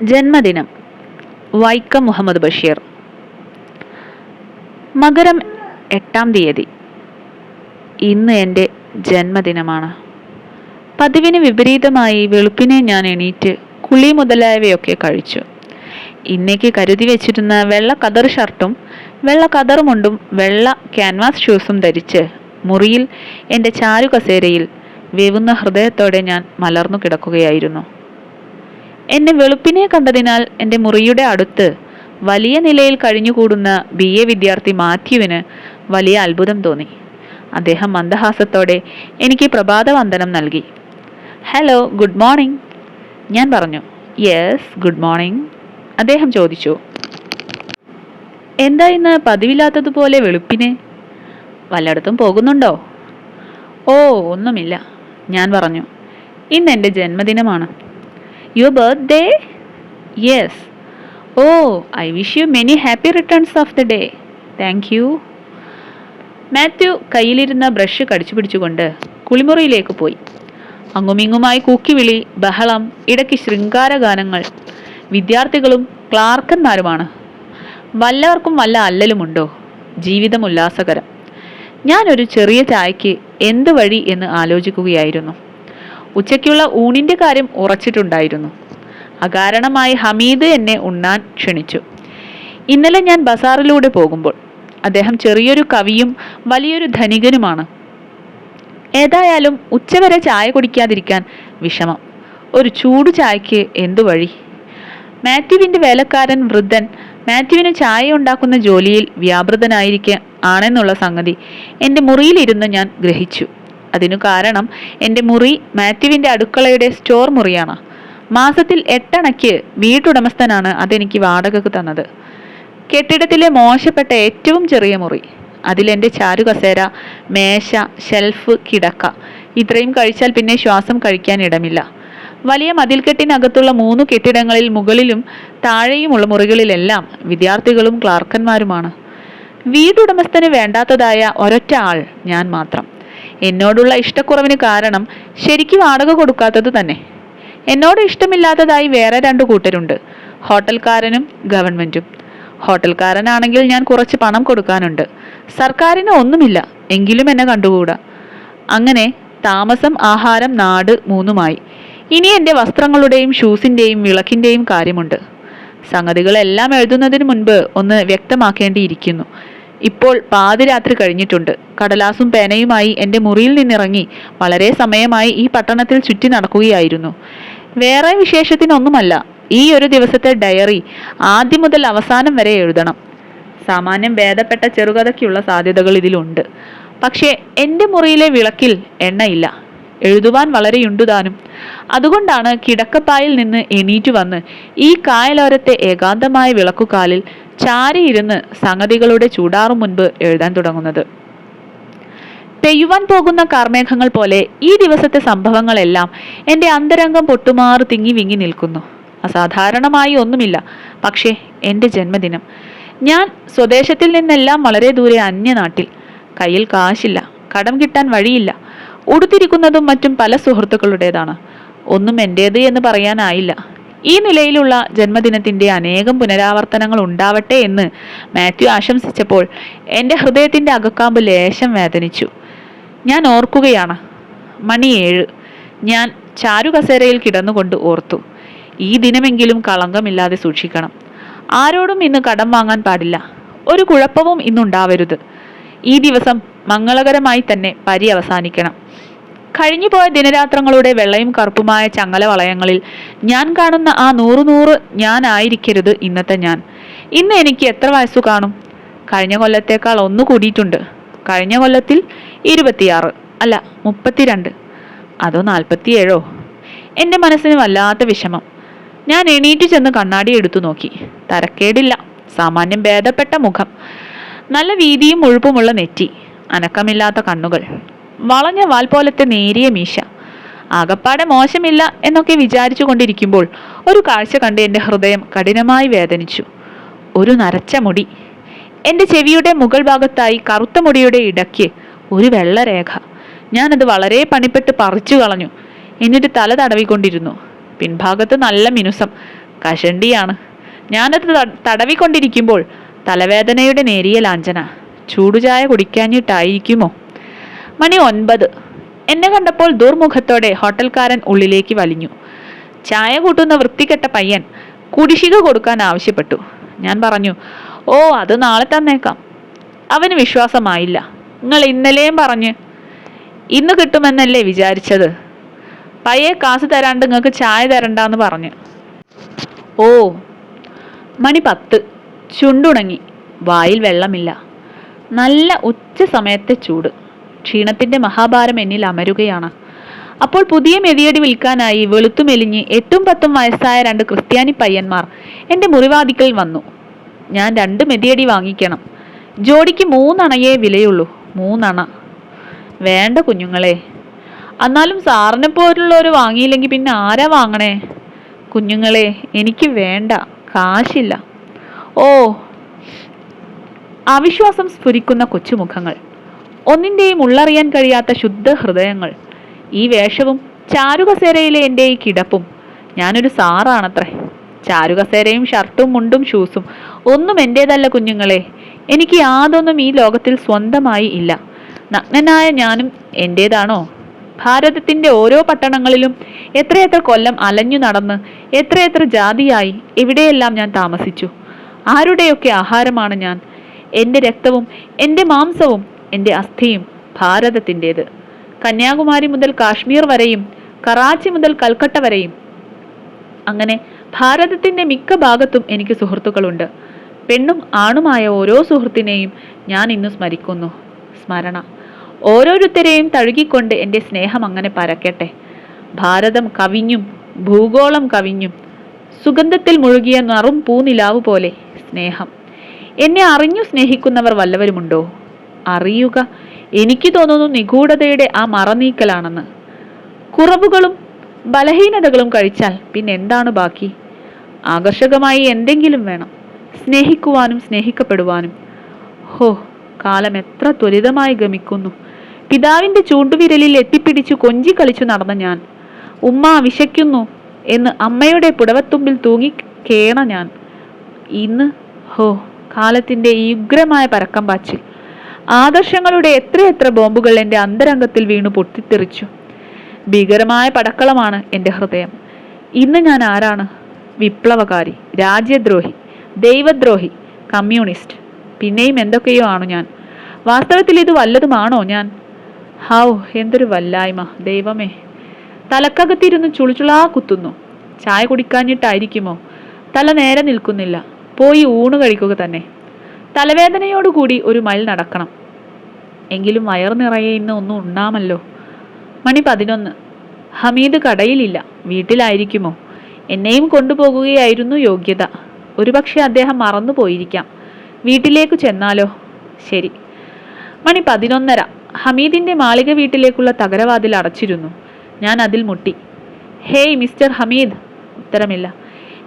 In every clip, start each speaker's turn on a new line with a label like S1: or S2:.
S1: ജന്മദിനം. വൈക്കം മുഹമ്മദ് ബഷീർ. മകരം എട്ടാം തീയതി. ഇന്ന് എന്റെ ജന്മദിനമാണ്. പതിവിന് വിപരീതമായി വെളുപ്പിനെ ഞാൻ എണീറ്റ് കുളി മുതലായവയൊക്കെ കഴിച്ചു. ഇന്നേക്ക് കരുതി വെച്ചിരുന്ന വെള്ള കതർ ഷർട്ടും വെള്ള കതർ മുണ്ടും വെള്ള ക്യാൻവാസ് ഷൂസും ധരിച്ച് മുറിയിൽ എന്റെ ചാരു കസേരയിൽ വേവുന്ന ഹൃദയത്തോടെ ഞാൻ മലർന്നു കിടക്കുകയായിരുന്നു. എന്നെ വെളുപ്പിനെ കണ്ടതിനാൽ എന്റെ മുറിയുടെ അടുത്ത് വലിയ നിലയിൽ കഴിഞ്ഞുകൂടുന്ന ബി. എ. വിദ്യാർത്ഥി മാത്യുവിന് വലിയ അത്ഭുതം തോന്നി. അദ്ദേഹം മന്ദഹാസത്തോടെ എനിക്ക് പ്രഭാത വന്ദനം നൽകി. ഹലോ ഗുഡ് മോർണിംഗ് ഞാൻ പറഞ്ഞു യെസ് ഗുഡ് മോർണിംഗ് അദ്ദേഹം ചോദിച്ചു എന്താ ഇന്ന് പതിവില്ലാത്തതുപോലെ വെളുപ്പിനെ? വല്ലയിടത്തും പോകുന്നുണ്ടോ? ഓ ഒന്നുമില്ല ഞാൻ പറഞ്ഞു ഇന്ന് എന്റെ ജന്മദിനമാണ്. Your birthday yes oh I wish you many happy returns of the day thank you Mathew കയ്യിലിരുന്ന ബ്രഷ് കടിച്ചു പിടിച്ചുകൊണ്ട് കുളിമുറിയിലേക്ക് പോയി. അങ്ങുമിങ്ങുമായി കൂക്കിവിളി ബഹളം ഇടയ്ക്ക് ശൃംഗാരഗാനങ്ങൾ വിദ്യാർത്ഥികളും ക്ലാർക്കന്മാരുമാണ്. വല്ലവർക്കും വല്ല അല്ലലുമുണ്ടോ? ജീവിതം ഉല്ലാസകരം. ഞാനൊരു ചെറിയ ചായക്ക് എന്ത് വഴി എന്ന് ആലോചിക്കുകയായിരുന്നു. ഉച്ചയ്ക്കുള്ള ഊണിന്റെ കാര്യം ഉറച്ചിട്ടുണ്ടായിരുന്നു. അകാരണമായി ഹമീദ് എന്നെ ഉണ്ണാൻ ക്ഷണിച്ചു. ഇന്നലെ ഞാൻ ബസാറിലൂടെ പോകുമ്പോൾ അദ്ദേഹം ചെറിയൊരു കവിയും വലിയൊരു ധനികനുമാണ്. ഏതായാലും ഉച്ചവരെ ചായ കുടിക്കാതിരിക്കാൻ വിഷമം. ഒരു ചൂട് ചായക്ക് എന്തു വഴി? മാത്യുവിന്റെ വേലക്കാരൻ വൃദ്ധൻ മാത്യുവിന് ചായ ഉണ്ടാക്കുന്ന ജോലിയിൽ വ്യാപൃതനായിരിക്കെ ആണെന്നുള്ള സംഗതി എന്റെ മുറിയിലിരുന്ന് ഞാൻ ഗ്രഹിച്ചു. അതിനു കാരണം എന്റെ മുറി മാത്യുവിന്റെ അടുക്കളയുടെ സ്റ്റോർ മുറിയാണ്. മാസത്തിൽ എട്ടണയ്ക്ക് വീട്ടുടമസ്ഥനാണ് അതെനിക്ക് വാടകക്ക് തന്നത്. കെട്ടിടത്തിലെ മോശപ്പെട്ട ഏറ്റവും ചെറിയ മുറി. അതിലെന്റെ ചാരുകസേര മേശ ഷെൽഫ് കിടക്ക. ഇത്രയും കഴിച്ചാൽ പിന്നെ ശ്വാസം കഴിക്കാൻ ഇടമില്ല. വലിയ മതിൽക്കെട്ടിനകത്തുള്ള മൂന്ന് കെട്ടിടങ്ങളിൽ മുകളിലും താഴെയുമുള്ള മുറികളിലെല്ലാം വിദ്യാർത്ഥികളും ക്ലാർക്കന്മാരുമാണ്. വീട്ടുടമസ്ഥന് വേണ്ടാത്തതായ ഒരൊറ്റ ആൾ ഞാൻ മാത്രം. എന്നോടുള്ള ഇഷ്ടക്കുറവിന് കാരണം ശരിക്ക് വാടക കൊടുക്കാത്തത് തന്നെ. എന്നോട് ഇഷ്ടമില്ലാത്തതായി വേറെ രണ്ട് കൂട്ടരുണ്ട്. ഹോട്ടൽക്കാരനും ഗവൺമെന്റും. ഹോട്ടൽക്കാരനാണെങ്കിൽ ഞാൻ കുറച്ച് പണം കൊടുക്കാനുണ്ട്. സർക്കാരിന് ഒന്നുമില്ല. എങ്കിലും എന്നെ കണ്ടുകൂടാ. അങ്ങനെ താമസം ആഹാരം നാട് മൂന്നുമായി. ഇനി എന്റെ വസ്ത്രങ്ങളുടെയും ഷൂസിന്റെയും വിളക്കിന്റെയും കാര്യമുണ്ട്. സംഗതികളെല്ലാം എഴുതുന്നതിന് മുൻപ് ഒന്ന് വ്യക്തമാക്കേണ്ടിയിരിക്കുന്നു. ഇപ്പോൾ പാതിരാത്രി കഴിഞ്ഞിട്ടുണ്ട്. കടലാസും പേനയുമായി എന്റെ മുറിയിൽ നിന്നിറങ്ങി വളരെ സമയമായി ഈ പട്ടണത്തിൽ ചുറ്റി നടക്കുകയായിരുന്നു. വേറെ വിശേഷത്തിനൊന്നുമല്ല. ഈ ഒരു ദിവസത്തെ ഡയറി ആദ്യം മുതൽ അവസാനം വരെ എഴുതണം. സാമാന്യം ഭേദപ്പെട്ട ചെറുകഥയ്ക്കുള്ള സാധ്യതകൾ ഇതിലുണ്ട്. പക്ഷേ എന്റെ മുറിയിലെ വിളക്കിൽ എണ്ണയില്ല. എഴുതുവാൻ വളരെയുണ്ടു താനും അതുകൊണ്ടാണ് കിടക്കപ്പായിൽ നിന്ന് എണീറ്റു വന്ന് ഈ കായലോരത്തെ ഏകാന്തമായ വിളക്കുകാലിൽ ചാരിയിരുന്ന് സംഗതികളുടെ ചൂടാറും മുൻപ് എഴുതാൻ തുടങ്ങുന്നത്. പെയ്യുവാൻ പോകുന്ന കാർമേഘങ്ങൾ പോലെ ഈ ദിവസത്തെ സംഭവങ്ങളെല്ലാം എന്റെ അന്തരംഗം പൊട്ടുമാറ് തിങ്ങി വിങ്ങി നിൽക്കുന്നു. അസാധാരണമായി ഒന്നുമില്ല. പക്ഷേ എന്റെ ജന്മദിനം. ഞാൻ സ്വദേശത്തിൽ നിന്നെല്ലാം വളരെ ദൂരെ അന്യനാട്ടിൽ. കയ്യിൽ കാശില്ല. കടം കിട്ടാൻ വഴിയില്ല. ഉടുത്തിരിക്കുന്നതും മറ്റും പല സുഹൃത്തുക്കളുടേതാണ്. ഒന്നും എന്റേത് എന്ന് പറയാനായില്ല. ഈ നിലയിലുള്ള ജന്മദിനത്തിന്റെ അനേകം പുനരാവർത്തനങ്ങൾ ഉണ്ടാവട്ടെ എന്ന് മാത്യു ആശംസിച്ചപ്പോൾ എന്റെ ഹൃദയത്തിന്റെ അകക്കാമ്പ് ലേശം വേദനിച്ചു. ഞാൻ ഓർക്കുകയാണ് മണി ഏഴ്. ഞാൻ ചാരു കസേരയിൽ കിടന്നുകൊണ്ട് ഓർത്തു ഈ ദിനമെങ്കിലും കളങ്കമില്ലാതെ സൂക്ഷിക്കണം. ആരോടും ഇന്ന് കടം വാങ്ങാൻ പാടില്ല. ഒരു കുഴപ്പവും ഇന്നുണ്ടാവരുത്. ഈ ദിവസം മംഗളകരമായി തന്നെ പര്യവസാനിക്കണം. കഴിഞ്ഞുപോയ ദിനരാത്രങ്ങളുടെ വെള്ളയും കറുപ്പുമായ ചങ്ങല വളയങ്ങളിൽ ഞാൻ കാണുന്ന ആ നൂറ് നൂറ് ഞാനായിരിക്കരുത് ഇന്നത്തെ ഞാൻ. ഇന്ന് എനിക്ക് എത്ര വയസ്സു കാണും? കഴിഞ്ഞ കൊല്ലത്തേക്കാൾ ഒന്ന് കൂടിയിട്ടുണ്ട്. കഴിഞ്ഞ കൊല്ലത്തിൽ ഇരുപത്തിയാറ് അല്ല മുപ്പത്തിരണ്ട്. അതോ നാൽപ്പത്തിയേഴോ? എന്റെ മനസ്സിന് വല്ലാത്ത വിഷമം. ഞാൻ എണീറ്റ് ചെന്ന് കണ്ണാടി എടുത്തു നോക്കി. തരക്കേടില്ല. സാമാന്യം ഭേദപ്പെട്ട മുഖം. നല്ല വീതിയും ഒഴുപ്പുമുള്ള നെറ്റി. അനക്കമില്ലാത്ത കണ്ണുകൾ. വളഞ്ഞ വാൽ പോലത്തെ നേരിയ മീശ. ആകപ്പാടെ മോശമില്ല എന്നൊക്കെ വിചാരിച്ചു കൊണ്ടിരിക്കുമ്പോൾ ഒരു കാഴ്ച കണ്ട് എന്റെ ഹൃദയം കഠിനമായി വേദനിച്ചു. ഒരു നരച്ച മുടി. എന്റെ ചെവിയുടെ മുകൾ ഭാഗത്തായി കറുത്ത മുടിയുടെ ഇടയ്ക്ക് ഒരു വെള്ളരേഖ ഞാനത് വളരെ പണിപ്പെട്ട് പറിച്ചു കളഞ്ഞു. എന്നിട്ട് തല തടവിക്കൊണ്ടിരുന്നു. പിൻഭാഗത്ത് നല്ല മിനുസം കഷണ്ടിയാണ്. ഞാനത് തടവിക്കൊണ്ടിരിക്കുമ്പോൾ തലവേദനയുടെ നേരിയ ലാഞ്ചന. ചൂടുചായ കുടിക്കാഞ്ഞിട്ടായിരിക്കുമോ? മണി ഒൻപത്. എന്നെ കണ്ടപ്പോൾ ദുർമുഖത്തോടെ ഹോട്ടൽക്കാരൻ ഉള്ളിലേക്ക് വലിഞ്ഞു. ചായ കൂട്ടുന്ന വൃത്തികെട്ട പയ്യൻ കുടിശ്ശിക കൊടുക്കാൻ ആവശ്യപ്പെട്ടു. ഞാൻ പറഞ്ഞു ഓ അത് നാളെ തന്നേക്കാം. അവന് വിശ്വാസമായില്ല. നിങ്ങൾ ഇന്നലെയും പറഞ്ഞ് ഇന്ന് കിട്ടുമെന്നല്ലേ വിചാരിച്ചത്? പയ്യെ കാസ് തരാണ്ട് നിങ്ങൾക്ക് ചായ തരണ്ടെന്ന് പറഞ്ഞു. ഓ. മണി പത്ത്. ചുണ്ടുണങ്ങി. വായിൽ വെള്ളമില്ല. നല്ല ഉച്ച സമയത്തെ ചൂട്. ക്ഷീണത്തിന്റെ മഹാഭാരം എന്നിൽ അമരുകയാണ്. അപ്പോൾ പുതിയ മെതിയടി വിൽക്കാനായി വെളുത്തുമെലിഞ്ഞ് എട്ടും പത്തും വയസ്സായ രണ്ട് ക്രിസ്ത്യാനി പയ്യന്മാർ എന്റെ മുറിവാതിക്കൽ വന്നു. ഞാൻ രണ്ട് മെതിയടി വാങ്ങിക്കണം. ജോഡിക്ക് മൂന്നണയേ വിലയുള്ളൂ. മൂന്നണ. വേണ്ട കുഞ്ഞുങ്ങളെ. എന്നാലും സാറിനെ പോലുള്ളവർ വാങ്ങിയില്ലെങ്കിൽ പിന്നെ ആരാ വാങ്ങണേ? കുഞ്ഞുങ്ങളെ എനിക്ക് വേണ്ട. കാശില്ല. ഓ. അവിശ്വാസം സ്ഫുരിക്കുന്ന കൊച്ചുമുഖങ്ങൾ. ഒന്നിന്റെയും ഉള്ളറിയാൻ കഴിയാത്ത ശുദ്ധ ഹൃദയങ്ങൾ. ഈ വേഷവും ചാരുകസേരയിലെ എന്റെ ഈ കിടപ്പും ഞാനൊരു സാറാണത്രേ. ചാരുകസേരയും ഷർട്ടും മുണ്ടും ഷൂസും ഒന്നും എന്റേതല്ല കുഞ്ഞുങ്ങളെ. എനിക്ക് യാതൊന്നും ഈ ലോകത്തിൽ സ്വന്തമായി ഇല്ല. നഗ്നനായ ഞാനും എന്റേതാണോ? ഭാരതത്തിന്റെ ഓരോ പട്ടണങ്ങളിലും എത്രയെത്ര കൊല്ലം അലഞ്ഞു നടന്ന് എത്രയെത്ര ജാതിയായി എവിടെയെല്ലാം ഞാൻ താമസിച്ചു. ആരുടെയൊക്കെ ആഹാരമാണ് ഞാൻ? എന്റെ രക്തവും എന്റെ മാംസവും എന്റെ അസ്ഥിയും ഭാരതത്തിന്റേത് കന്യാകുമാരി മുതൽ കാശ്മീർ വരെയും കറാച്ചി മുതൽ കൽക്കട്ട വരെയും. അങ്ങനെ ഭാരതത്തിന്റെ മിക്ക ഭാഗത്തും എനിക്ക് സുഹൃത്തുക്കളുണ്ട്. പെണ്ണും ആണുമായ ഓരോ സുഹൃത്തിനെയും ഞാൻ ഇന്ന് സ്മരിക്കുന്നു. സ്മരണ. ഓരോരുത്തരെയും തഴുകിക്കൊണ്ട് എന്റെ സ്നേഹം അങ്ങനെ പരക്കട്ടെ. ഭാരതം കവിഞ്ഞും ഭൂഗോളം കവിഞ്ഞും സുഗന്ധത്തിൽ മുഴുകിയ നറും പൂനിലാവ് പോലെ സ്നേഹം. എന്നെ അറിഞ്ഞു സ്നേഹിക്കുന്നവർ വല്ലവരുമുണ്ടോ? അറിയുക. എനിക്ക് തോന്നുന്നു നിഗൂഢതയുടെ ആ മറനീക്കലാണെന്ന്. കുറവുകളും ബലഹീനതകളും കഴിച്ചാൽ പിന്നെ എന്താണ് ബാക്കി? ആകർഷകമായി എന്തെങ്കിലും വേണം. സ്നേഹിക്കുവാനും സ്നേഹിക്കപ്പെടുവാനും. ഹോ കാലം എത്ര ത്വരിതമായി ഗമിക്കുന്നു. പിതാവിന്റെ ചൂണ്ടുവിരലിൽ എത്തിപ്പിടിച്ചു കൊഞ്ചി കളിച്ചു നടന്ന ഞാൻ. ഉമ്മ വിശയ്ക്കുന്നു എന്ന് അമ്മയുടെ പുടവത്തുമ്പിൽ തൂങ്ങി കേണ ഞാൻ. ഇന്ന് ഹോ കാലത്തിന്റെ ഈ ഉഗ്രമായ പരക്കം പാച്ചിൽ. ആദർശങ്ങളുടെ എത്രയെത്ര ബോംബുകൾ എന്റെ അന്തരംഗത്തിൽ വീണു പൊട്ടിത്തെറിച്ചു. ഭീകരമായ പടക്കളമാണ് എന്റെ ഹൃദയം. ഇന്ന് ഞാൻ ആരാണ്? വിപ്ലവകാരി രാജ്യദ്രോഹി ദൈവദ്രോഹി കമ്മ്യൂണിസ്റ്റ്. പിന്നെയും എന്തൊക്കെയോ ആണ് ഞാൻ. വാസ്തവത്തിൽ ഇത് വല്ലതുമാണോ ഞാൻ? ഹൗ എന്തൊരു വല്ലായ്മ. ദൈവമേ. തലക്കകത്തിരുന്ന് ചുളുചുളാ കുത്തുന്നു. ചായ കുടിക്കാഞ്ഞിട്ടായിരിക്കുമോ? തല നേരെ നിൽക്കുന്നില്ല. പോയി ഊണ് കഴിക്കുക തന്നെ. തലവേദനയോടുകൂടി ഒരു മൈൽ നടക്കണം. എങ്കിലും വയർ നിറയെ ഇന്ന് ഒന്നും ഉണ്ണാമല്ലോ. മണി പതിനൊന്ന്. ഹമീദ് കടയിലില്ല. വീട്ടിലായിരിക്കുമോ? എന്നെയും കൊണ്ടുപോകുകയായിരുന്നു യോഗ്യത. ഒരുപക്ഷെ അദ്ദേഹം മറന്നു പോയിരിക്കാം. വീട്ടിലേക്ക് ചെന്നാലോ? ശരി. മണി പതിനൊന്നര. ഹമീദിന്റെ മാളിക വീട്ടിലേക്കുള്ള തകരവാതിൽ അടച്ചിരുന്നു. ഞാൻ അതിൽ മുട്ടി. Hey mister Hameed. ഉത്തരമില്ല.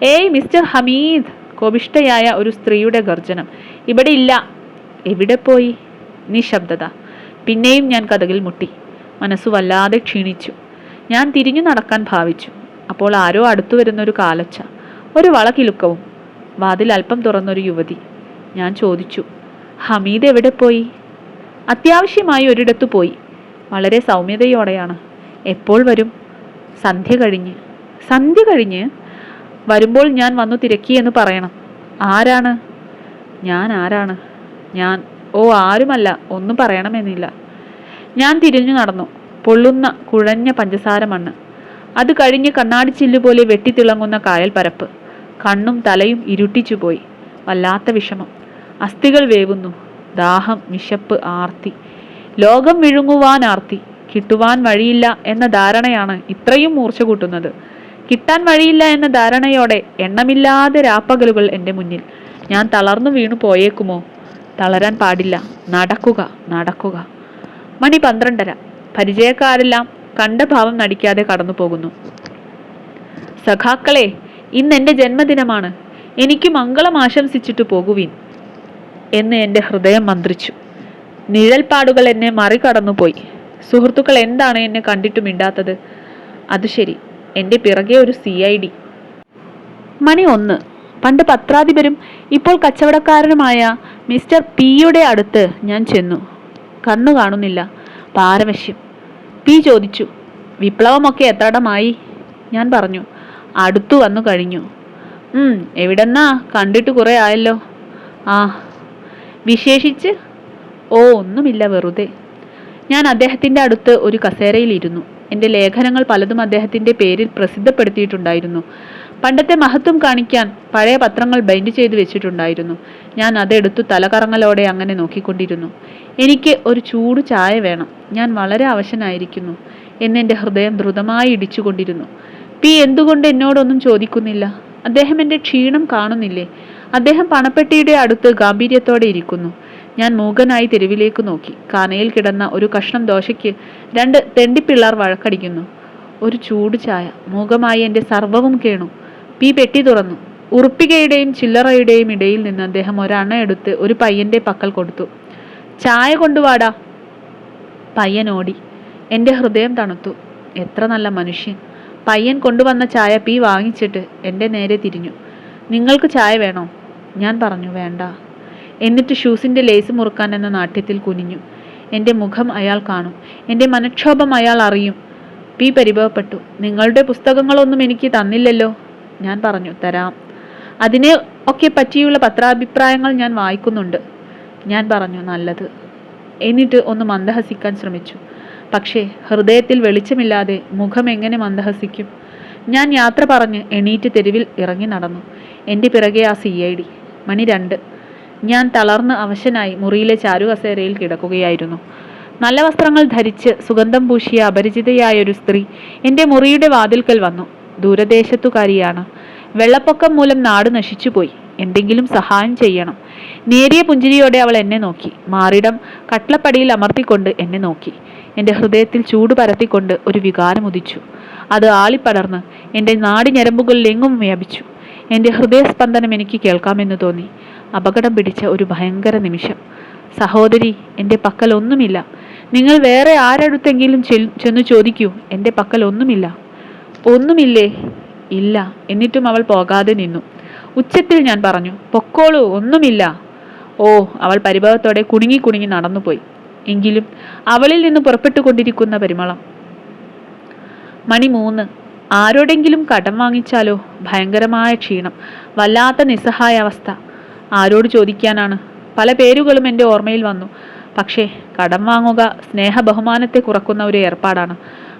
S1: Hey mister Hameed. കോപിഷ്ടയായ ഒരു സ്ത്രീയുടെ ഗർജനം ഇവിടെ ഇല്ല. എവിടെ പോയി? നിശബ്ദത. പിന്നെയും ഞാൻ കഥകിൽ മുട്ടി. മനസ്സു വല്ലാതെ ക്ഷീണിച്ചു. ഞാൻ തിരിഞ്ഞു നടക്കാൻ ഭാവിച്ചു. അപ്പോൾ ആരോ അടുത്തു വരുന്ന ഒരു കാലച്ച. ഒരു വളകിലുക്കവും വാതിൽ അല്പം തുറന്നൊരു യുവതി. ഞാൻ ചോദിച്ചു ഹമീദ് എവിടെ പോയി? അത്യാവശ്യമായി ഒരിടത്തു പോയി. വളരെ സൗമ്യതയോടെയാണ്. എപ്പോൾ വരും? സന്ധ്യ കഴിഞ്ഞ്. സന്ധ്യ കഴിഞ്ഞ്? വരുമ്പോൾ ഞാൻ വന്നു തിരക്കിയെന്ന് പറയണം. ആരാണ്? ഞാൻ ആരാണ്? ഞാൻ ഓ ആരുമല്ല. ഒന്നും പറയണമെന്നില്ല. ഞാൻ തിരിഞ്ഞു നടന്നു. പൊള്ളുന്ന കുഴഞ്ഞ പഞ്ചസാര മണ്ണ് അത് കഴിഞ്ഞ് കണ്ണാടി ചില്ലുപോലെ വെട്ടിത്തിളങ്ങുന്ന കായൽ പരപ്പ്. കണ്ണും തലയും ഇരുട്ടിച്ചുപോയി വല്ലാത്ത വിഷമം. അസ്ഥികൾ വേവുന്നു. ദാഹം വിശപ്പ് ആർത്തി. ലോകം വിഴുങ്ങുവാൻ ആർത്തി. കിട്ടുവാൻ വഴിയില്ല എന്ന ധാരണയാണ് ഇത്രയും മൂർച്ച കൂട്ടുന്നത്. കിട്ടാൻ വഴിയില്ല എന്ന ധാരണയോടെ എണ്ണമില്ലാതെ രാപ്പകലുകൾ എന്റെ മുന്നിൽ. ഞാൻ തളർന്നു വീണു പോയേക്കുമോ? തളരാൻ പാടില്ല. നടക്കുക നടക്കുക. മണി പന്ത്രണ്ടര. പരിചയക്കാരെല്ലാം കണ്ട ഭാവം നടിക്കാതെ കടന്നു പോകുന്നു. സഖാക്കളെ ഇന്ന് എന്റെ ജന്മദിനമാണ്. എനിക്ക് മംഗളം ആശംസിച്ചിട്ട് പോകുവിൻ എന്ന് എന്റെ ഹൃദയം മന്ത്രിച്ചു. നിഴൽപ്പാടുകൾ എന്നെ മറികടന്നുപോയി. സുഹൃത്തുക്കൾ എന്താണ് എന്നെ കണ്ടിട്ട് മിണ്ടാത്തത്? അത് ശരി. എന്റെ പിറകെ ഒരു സി ഐ ഡി. മണി ഒന്ന്. പണ്ട് പത്രാധിപരും ഇപ്പോൾ കച്ചവടക്കാരനുമായ മിസ്റ്റർ പിയുടെ അടുത്ത് ഞാൻ ചെന്നു. കണ്ണു കാണുന്നില്ല. പാരവശ്യം. പി ചോദിച്ചു വിപ്ലവമൊക്കെ എത്രടമായി? ഞാൻ പറഞ്ഞു അടുത്തു വന്നു കഴിഞ്ഞു. എവിടെന്നാ? കണ്ടിട്ട് കുറേ ആയല്ലോ. ആ വിശേഷിച്ച്? ഓ ഒന്നുമില്ല വെറുതെ. ഞാൻ അദ്ദേഹത്തിന്റെ അടുത്ത് ഒരു കസേരയിലിരുന്നു. എന്റെ ലേഖനങ്ങൾ പലതും അദ്ദേഹത്തിന്റെ പേരിൽ പ്രസിദ്ധപ്പെടുത്തിയിട്ടുണ്ടായിരുന്നു. പണ്ടത്തെ മഹത്വം കാണിക്കാൻ പഴയ പത്രങ്ങൾ ബൈൻഡ് ചെയ്ത് വെച്ചിട്ടുണ്ടായിരുന്നു. ഞാൻ അതെടുത്തു തലകറങ്ങലോടെ അങ്ങനെ നോക്കിക്കൊണ്ടിരുന്നു. എനിക്ക് ഒരു ചൂട് ചായ വേണം. ഞാൻ വളരെ അവശനായിരിക്കുന്നു. എന്നെന്റെ ഹൃദയം ദ്രുതമായി ഇടിച്ചുകൊണ്ടിരുന്നു. പി എന്തുകൊണ്ട് എന്നോടൊന്നും ചോദിക്കുന്നില്ല? അദ്ദേഹം എന്റെ ക്ഷീണം കാണുന്നില്ലേ? അദ്ദേഹം പണപ്പെട്ടിയുടെ അടുത്ത് ഗാംഭീര്യത്തോടെ ഇരിക്കുന്നു. ഞാൻ മൂകനായി തെരുവിലേക്ക് നോക്കി. കാനയിൽ കിടന്ന ഒരു കഷ്ണം ദോശയ്ക്ക് രണ്ട് തെണ്ടിപ്പിള്ളാർ വഴക്കടിക്കുന്നു. ഒരു ചൂട് ചായ. മൂകമായി എന്റെ സർവവും കേണു. പി പെട്ടി തുറന്നു. ഉറുപ്പികയുടെയും ചില്ലറയുടെയും ഇടയിൽ നിന്ന് അദ്ദേഹം ഒരെണ്ണ എടുത്ത് ഒരു പയ്യന്റെ പക്കൽ കൊടുത്തു. ചായ കൊണ്ടുവാടാ. പയ്യൻ ഓടി. എന്റെ ഹൃദയം തണുത്തു. എത്ര നല്ല മനുഷ്യൻ. പയ്യൻ കൊണ്ടുവന്ന ചായ പി വാങ്ങിച്ചിട്ട് എന്റെ നേരെ തിരിഞ്ഞു. നിങ്ങൾക്ക് ചായ വേണോ? ഞാൻ പറഞ്ഞു വേണ്ട. എന്നിട്ട് ഷൂസിന്റെ ലേസ് മുറുക്കാൻ എന്ന നാട്യത്തിൽ കുനിഞ്ഞു. എന്റെ മുഖം അയാൾ കാണും. എന്റെ മനക്ഷോഭം അയാൾ അറിയും. പി പരിഭവപ്പെട്ടു. നിങ്ങളുടെ പുസ്തകങ്ങളൊന്നും എനിക്ക് തന്നില്ലല്ലോ. ഞാൻ പറഞ്ഞു തരാം. അതിനെ ഒക്കെ പറ്റിയുള്ള പത്രാഭിപ്രായങ്ങൾ ഞാൻ വായിക്കുന്നുണ്ട്. ഞാൻ പറഞ്ഞു നല്ലത്. എന്നിട്ട് ഒന്ന് മന്ദഹസിക്കാൻ ശ്രമിച്ചു. പക്ഷേ ഹൃദയത്തിൽ വെളിച്ചമില്ലാതെ മുഖം എങ്ങനെ മന്ദഹസിക്കും? ഞാൻ യാത്ര പറഞ്ഞ് എണീറ്റ് തെരുവിൽ ഇറങ്ങി നടന്നു. എന്റെ പിറകെ ആ സി ഐ ഡി. മണി രണ്ട്. ഞാൻ തളർന്ന് അവശനായി മുറിയിലെ ചാരുകസേരയിൽ കിടക്കുകയായിരുന്നു. നല്ല വസ്ത്രങ്ങൾ ധരിച്ച് സുഗന്ധം പൂശിയ അപരിചിതയായ ഒരു സ്ത്രീ എന്റെ മുറിയുടെ വാതിൽക്കൽ വന്നു. ദൂരദേശത്തുകാരിയാണ്. വെള്ളപ്പൊക്കം മൂലം നാട് നശിച്ചുപോയി. എന്തെങ്കിലും സഹായം ചെയ്യണം. നേരിയ പുഞ്ചിരിയോടെ അവൾ എന്നെ നോക്കി. മാറിടം കട്ലപ്പടിയിൽ അമർത്തിക്കൊണ്ട് എന്നെ നോക്കി. എന്റെ ഹൃദയത്തിൽ ചൂട് പരത്തിക്കൊണ്ട് ഒരു വികാരം ഉദിച്ചു. അത് ആളിപ്പടർന്ന് എന്റെ നാടി ഞരമ്പുകളിലെങ്ങും വ്യാപിച്ചു. എന്റെ ഹൃദയസ്പന്ദനം എനിക്ക് കേൾക്കാമെന്ന് തോന്നി. അപകടം പിടിച്ച ഒരു ഭയങ്കര നിമിഷം. സഹോദരി എന്റെ പക്കൽ ഒന്നുമില്ല നിങ്ങൾ വേറെ ആരടുത്തെങ്കിലും ചെന്നു ചോദിക്കൂ. എന്റെ പക്കൽ ഒന്നുമില്ല ഒന്നുമില്ലേ? ഇല്ല. എന്നിട്ടും അവൾ പോകാതെ നിന്നു. ഉച്ചത്തിൽ ഞാൻ പറഞ്ഞു പൊക്കോളൂ ഒന്നുമില്ല. ഓ അവൾ പരിഭവത്തോടെ കുണുങ്ങി കുണുങ്ങി നടന്നുപോയി. എങ്കിലും അവളിൽ നിന്ന് പുറപ്പെട്ടുകൊണ്ടിരിക്കുന്ന പരിമളം. മണി മൂന്ന്. ആരോടെങ്കിലും കടം വാങ്ങിച്ചാലോ? ഭയങ്കരമായ ക്ഷീണം. വല്ലാത്ത നിസ്സഹായ അവസ്ഥ. ആരോട് ചോദിക്കാനാണ്? പല പേരുകളും എന്റെ ഓർമ്മയിൽ വന്നു. പക്ഷേ കടം വാങ്ങുക സ്നേഹ ബഹുമാനത്തെ കുറക്കുന്ന ഒരു ഏർപ്പാടാണ്.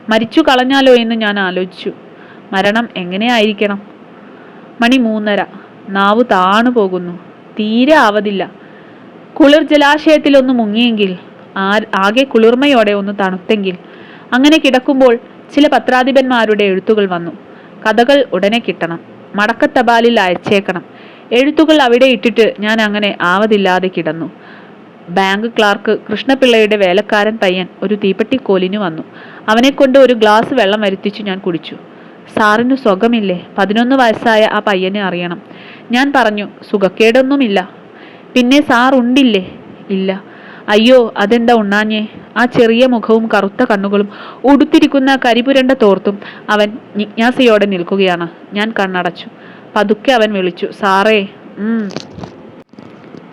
S1: മരിച്ചു കളഞ്ഞാലോ എന്ന് ഞാൻ ആലോചിച്ചു. മരണം എങ്ങനെയായിരിക്കണം? മണി മൂന്നര. നാവ് താണു പോകുന്നു. തീരെ ആവതില്ല. കുളിർ ജലാശയത്തിലൊന്ന് മുങ്ങിയെങ്കിൽ ആകെ കുളിർമയോടെ ഒന്ന് തണുത്തെങ്കിൽ. അങ്ങനെ കിടക്കുമ്പോൾ ചില പത്രാധിപന്മാരുടെ എഴുത്തുകൾ വന്നു. കഥകൾ ഉടനെ കിട്ടണം. മടക്കത്തപാലിൽ അയച്ചേക്കണം. എഴുത്തുകൾ അവിടെ ഇട്ടിട്ട് ഞാൻ അങ്ങനെ ആവതില്ലാതെ കിടന്നു. ബാങ്ക് ക്ലാർക്ക് കൃഷ്ണപിള്ളയുടെ വേലക്കാരൻ പയ്യൻ ഒരു തീപ്പെട്ടിക്കോലിന് വന്നു. അവനെ കൊണ്ട് ഒരു ഗ്ലാസ് വെള്ളം വരുത്തിച്ചു ഞാൻ കുടിച്ചു. സാറിന് സുഖമില്ലേ? പതിനൊന്ന് വയസ്സായ ആ പയ്യനെ അറിയണം. ഞാൻ പറഞ്ഞു സുഖക്കേടൊന്നുമില്ല. പിന്നെ സാർ ഉണ്ടില്ലേ? ഇല്ല. അയ്യോ അതെന്താ ഉണ്ണാഞ്ഞേ? ആ ചെറിയ മുഖവും കറുത്ത കണ്ണുകളും ഉടുത്തിരിക്കുന്ന കരിപുരണ്ട തോർത്തും അവൻ ജിജ്ഞാസയോടെ നിൽക്കുകയാണ്. ഞാൻ കണ്ണടച്ചു. പതുക്കെ അവൻ വിളിച്ചു സാറേ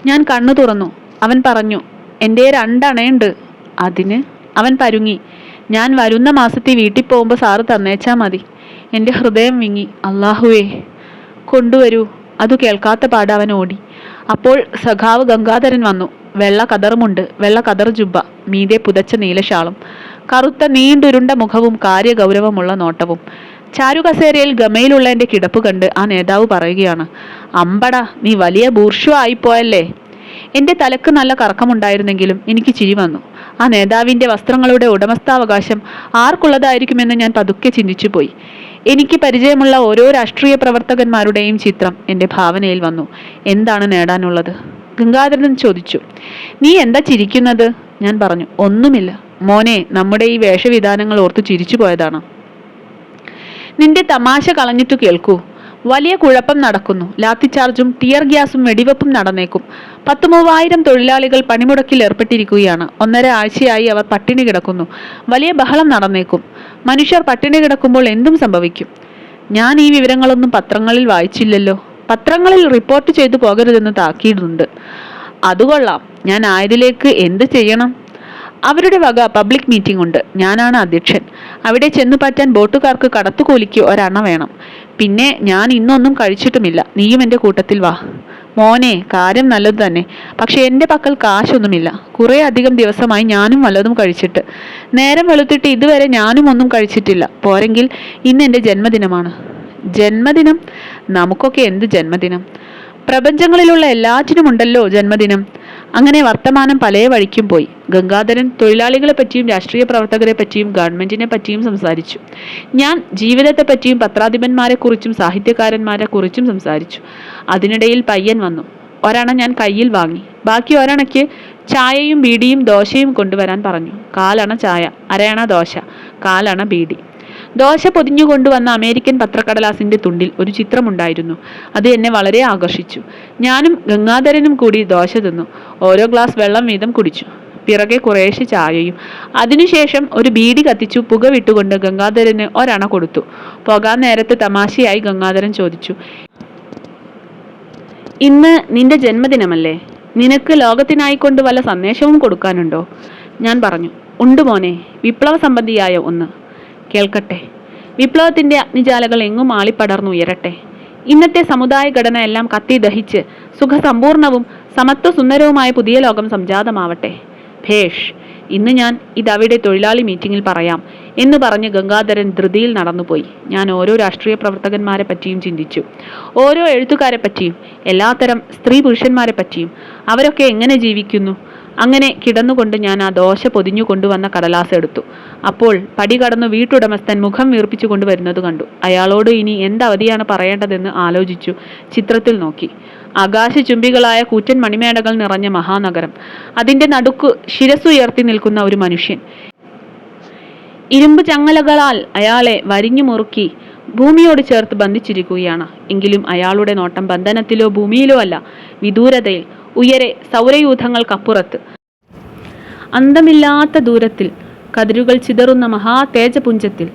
S1: ഞാൻ കണ്ണു തുറന്നു. അവൻ പറഞ്ഞു എന്റെ രണ്ടണയുണ്ട്. അതിന് അവൻ പരുങ്ങി. ഞാൻ വരുന്ന മാസത്തിൽ വീട്ടിൽ പോകുമ്പോൾ സാറ് തന്നേച്ചാ മതി. എന്റെ ഹൃദയം വിങ്ങി. അള്ളാഹുവേ കൊണ്ടുവരൂ. അത് കേൾക്കാത്ത പാട് അവൻ ഓടി. അപ്പോൾ സഖാവ് ഗംഗാധരൻ വന്നു. വെള്ള കതറുമുണ്ട്. വെള്ള കതർ ജുബ്ബ. മീതെ പുതച്ച നീലശാളും കറുത്ത നീണ്ടുരുണ്ട മുഖവും കാര്യഗൗരവമുള്ള നോട്ടവും. ചാരുകസേരയിൽ ഗമയിലുള്ള എന്റെ കിടപ്പ് കണ്ട് ആ നേതാവ് പറയുകയാണ് അമ്പട നീ വലിയ ബൂർഷു ആയിപ്പോയല്ലേ എന്റെ തലക്ക് നല്ല കറക്കമുണ്ടായിരുന്നെങ്കിലും എനിക്ക് ചിരി വന്നു. ആ നേതാവിന്റെ വസ്ത്രങ്ങളുടെ ഉടമസ്ഥാവകാശം ആർക്കുള്ളതായിരിക്കുമെന്ന് ഞാൻ പതുക്കെ ചിന്തിച്ചു പോയി. എനിക്ക് പരിചയമുള്ള ഓരോ രാഷ്ട്രീയ പ്രവർത്തകന്മാരുടെയും ചിത്രം എന്റെ ഭാവനയിൽ വന്നു. എന്താണ് നേടാനുള്ളത്? ഗംഗാധരൻ ചോദിച്ചു. നീ എന്താ ചിരിക്കുന്നത്? ഞാൻ പറഞ്ഞു. ഒന്നുമില്ല. മോനെ നമ്മുടെ ഈ വേഷവിധാനങ്ങൾ ഓർത്ത് ചിരിച്ചു പോയതാണ്. നിന്റെ തമാശ കളഞ്ഞിട്ട് കേൾക്കൂ. വലിയ കുഴപ്പം നടക്കുന്നു. ലാത്തിച്ചാർജും ടിയർ ഗ്യാസും വെടിവെപ്പും നടന്നേക്കും. പത്ത് മൂവായിരം തൊഴിലാളികൾ പണിമുടക്കിൽ ഏർപ്പെട്ടിരിക്കുകയാണ്. ഒന്നര ആഴ്ചയായി അവർ പട്ടിണി കിടക്കുന്നു. വലിയ ബഹളം നടന്നേക്കും. മനുഷ്യർ പട്ടിണി കിടക്കുമ്പോൾ എന്തും സംഭവിക്കും. ഞാൻ ഈ വിവരങ്ങളൊന്നും പത്രങ്ങളിൽ വായിച്ചില്ലല്ലോ. പത്രങ്ങളിൽ റിപ്പോർട്ട് ചെയ്തു പോകരുതെന്ന് താക്കീടുണ്ട് അതുകൊള്ളാം. ഞാൻ ആയതിലേക്ക് എന്ത് ചെയ്യണം? അവരുടെ വക പബ്ലിക് മീറ്റിംഗ് ഉണ്ട്. ഞാനാണ് അധ്യക്ഷൻ. അവിടെ ചെന്നു പറ്റാൻ ബോട്ടുകാർക്ക് കടത്തുകൂലിക്ക് ഒരെണ്ണ വേണം. പിന്നെ ഞാൻ ഇന്നൊന്നും കഴിച്ചിട്ടുമില്ല. നീയും എന്റെ കൂട്ടത്തിൽ വാ. മോനെ കാര്യം നല്ലത് തന്നെ. പക്ഷെ എന്റെ പക്കൽ കാശൊന്നുമില്ല. കുറേ അധികം ദിവസമായി ഞാനും വല്ലതും കഴിച്ചിട്ട്. നേരം വെളുത്തിട്ട് ഇതുവരെ ഞാനും ഒന്നും കഴിച്ചിട്ടില്ല. പോരെങ്കിൽ ഇന്ന് എന്റെ ജന്മദിനമാണ്. ജന്മദിനം? നമുക്കൊക്കെ എന്ത് ജന്മദിനം? പ്രപഞ്ചങ്ങളിലുള്ള എല്ലാറ്റിനുമുണ്ടല്ലോ ജന്മദിനം. അങ്ങനെ വർത്തമാനം പല വഴിക്കും പോയി. ഗംഗാധരൻ തൊഴിലാളികളെ പറ്റിയും രാഷ്ട്രീയ പ്രവർത്തകരെ പറ്റിയും ഗവൺമെന്റിനെ പറ്റിയും സംസാരിച്ചു. ഞാൻ ജീവിതത്തെ പറ്റിയും പത്രാധിപന്മാരെ കുറിച്ചും സാഹിത്യകാരന്മാരെ കുറിച്ചും സംസാരിച്ചു. അതിനിടയിൽ പയ്യൻ വന്നു. ഒരണ ഞാൻ കയ്യിൽ വാങ്ങി. ബാക്കി ഒരണയ്ക്ക് ചായയും ബീഡിയും ദോശയും കൊണ്ടുവരാൻ പറഞ്ഞു. കാലണ ചായ അരയണ ദോശ കാലണ ബീഡി. ദോശ പൊതിഞ്ഞുകൊണ്ടുവന്ന അമേരിക്കൻ പത്രക്കടലാസിന്റെ തുണ്ടിൽ ഒരു ചിത്രമുണ്ടായിരുന്നു. അത് എന്നെ വളരെ ആകർഷിച്ചു. ഞാനും ഗംഗാധരനും കൂടി ദോശ തിന്നു. ഓരോ ഗ്ലാസ് വെള്ളം വീതം കുടിച്ചു. പിറകെ കുറേശ്ശെ ചായയും. അതിനുശേഷം ഒരു ബീഡി കത്തിച്ചു പുക വിട്ടുകൊണ്ട് ഗംഗാധരന് ഒരണ കൊടുത്തു. പോകാൻ നേരത്ത് തമാശയായി ഗംഗാധരൻ ചോദിച്ചു ഇന്ന് നിന്റെ ജന്മദിനമല്ലേ? നിനക്ക് ലോകത്തിനായി കൊണ്ട് വല്ല സന്ദേശവും കൊടുക്കാനുണ്ടോ? ഞാൻ പറഞ്ഞു ഉണ്ട് മോനെ വിപ്ലവ സംബന്ധിയായ ഒന്ന്. കേൾക്കട്ടെ. വിപ്ലവത്തിന്റെ അഗ്നിജാലകൾ എങ്ങും ആളിപ്പടർന്നു ഉയരട്ടെ. ഇന്നത്തെ സമുദായ ഘടന എല്ലാം കത്തി ദഹിച്ച് സുഖസമ്പൂർണവും സമത്വ സുന്ദരവുമായ പുതിയ ലോകം സംജാതമാവട്ടെ. ഭേഷ് ഇന്ന് ഞാൻ ഇതവിടെ തൊഴിലാളി മീറ്റിംഗിൽ പറയാം എന്ന് പറഞ്ഞ് ഗംഗാധരൻ ധൃതിയിൽ നടന്നുപോയി. ഞാൻ ഓരോ രാഷ്ട്രീയ പ്രവർത്തകന്മാരെ പറ്റിയും ചിന്തിച്ചു. ഓരോ എഴുത്തുകാരെ പറ്റിയും എല്ലാത്തരം സ്ത്രീ പുരുഷന്മാരെ പറ്റിയും. അവരൊക്കെ എങ്ങനെ ജീവിക്കുന്നു? അങ്ങനെ കിടന്നുകൊണ്ട് ഞാൻ ആ ദോശ പൊതിഞ്ഞു കൊണ്ടുവന്ന കടലാസ് എടുത്തു. അപ്പോൾ പടി കടന്നു വീട്ടുടമസ്ഥൻ മുഖം വീർപ്പിച്ചു കൊണ്ടുവരുന്നത് കണ്ടു. അയാളോട് ഇനി എന്തവധിയാണ് പറയേണ്ടതെന്ന് ആലോചിച്ചു. ചിത്രത്തിൽ നോക്കി. ആകാശചുംബികളായ കൂറ്റൻ മണിമേടകൾ നിറഞ്ഞ മഹാനഗരം. അതിന്റെ നടുക്ക് ശിരസുയർത്തി നിൽക്കുന്ന ഒരു മനുഷ്യൻ. ഇരുമ്പ് ചങ്ങലകളാൽ അയാളെ വരിഞ്ഞു മുറുക്കി ഭൂമിയോട് ചേർത്ത് ബന്ധിച്ചിരിക്കുകയാണ്. എങ്കിലും അയാളുടെ നോട്ടം ബന്ധനത്തിലോ ഭൂമിയിലോ അല്ല വിദൂരതയിൽ. ഉയരെ സൗരയൂഥങ്ങൾക്കപ്പുറത്ത്. അന്തമില്ലാത്ത ദൂരത്തിൽ കതിരുകൾ ചിതറുന്ന മഹാ തേജപുഞ്ചത്തിൽ